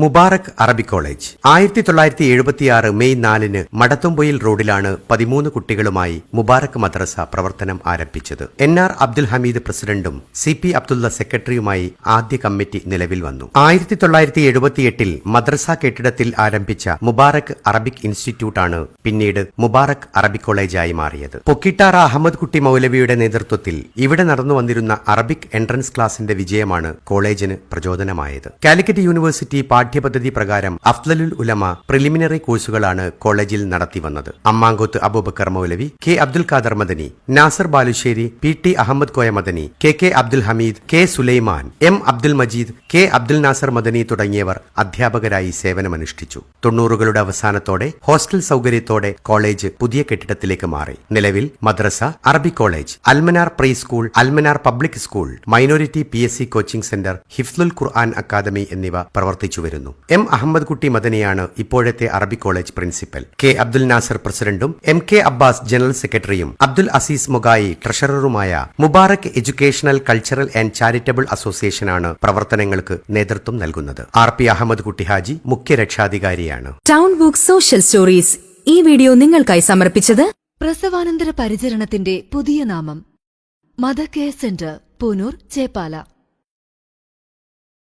മുബാറക് അറബി കോളേജ്. ആയിരത്തി തൊള്ളായിരത്തി എഴുപത്തിയാറ് മെയ് നാലിന് മടത്തുംപൊയിൽ റോഡിലാണ് പതിമൂന്ന് കുട്ടികളുമായി മുബാറക് മദ്രസ പ്രവർത്തനം ആരംഭിച്ചത്. എൻ ആർ അബ്ദുൽ ഹമീദ് പ്രസിഡന്റും സി പി അബ്ദുള്ള സെക്രട്ടറിയുമായി ആദ്യ കമ്മിറ്റി നിലവിൽ വന്നു. ആയിരത്തി തൊള്ളായിരത്തി എഴുപത്തിയെട്ടിൽ മദ്രസ കെട്ടിടത്തിൽ ആരംഭിച്ച മുബാറക് അറബിക് ഇൻസ്റ്റിറ്റ്യൂട്ടാണ് പിന്നീട് മുബാറക് അറബിക് കോളേജായി മാറിയത്. പൊക്കിട്ടാറ അഹമ്മദ് കുട്ടി മൗലവിയുടെ നേതൃത്വത്തിൽ ഇവിടെ നടന്നു വന്നിരുന്ന അറബിക് എൻട്രൻസ് ക്ലാസിന്റെ വിജയമാണ് കോളേജിന് പ്രചോദനമായത്. കാലിക്കറ്റ് യൂണിവേഴ്സിറ്റി പാഠ്യപദ്ധതി പ്രകാരം അഫ്ലലുൽ ഉലമ പ്രിലിമിനറി കോഴ്സുകളാണ് കോളേജിൽ നടത്തി വന്നത്. Ammankoth Abubakar Moulavi K Abdul Khader Madani Nasar Balussery P T Ahammed Koya Madani K K Abdul Hameed K Sulaiman M Abdul Majeed K Abdul Nasar Madani തുടങ്ങിയവർ അധ്യാപകരായി സേവനമനുഷ്ഠിച്ചു. തൊണ്ണൂറുകളുടെ അവസാനത്തോടെ ഹോസ്റ്റൽ സൗകര്യത്തോടെ കോളേജ് പുതിയ കെട്ടിടത്തിലേക്ക് മാറി. നിലവിൽ മദ്രസ അറബി college Almanar pre school Almanar public school minority P coaching centre ഹിഫ്ലുൽ ഖുർആൻ academy എന്നിവ പ്രവർത്തിച്ചു വരുന്നു എം അഹമ്മദ് കുട്ടി മദനിയാണ് ഇപ്പോഴത്തെ അറബി college principal. K Abdul Nasar പ്രസിഡന്റും എം കെ അബ്ബാസ് ജനറൽ സെക്രട്ടറിയും Abdul Aziz Mogai ട്രഷററുമായ Mubarak educational cultural and charitable അസോസിയേഷനാണ് പ്രവർത്തനങ്ങൾക്ക് നേതൃത്വം നൽകുന്നത്. ആർ പി അഹമ്മദ് കുട്ടി ഹാജി മുഖ്യ രക്ഷാധികാരിയാണ് ടൗൺ ബുക്ക് സോഷ്യൽ സ്റ്റോറീസ്. ഈ വീഡിയോ നിങ്ങൾക്കായി സമർപ്പിച്ചത് പ്രസവാനന്തര പരിചരണത്തിന്റെ പുതിയ നാമം. Mother care centre Poonoor Cheppala.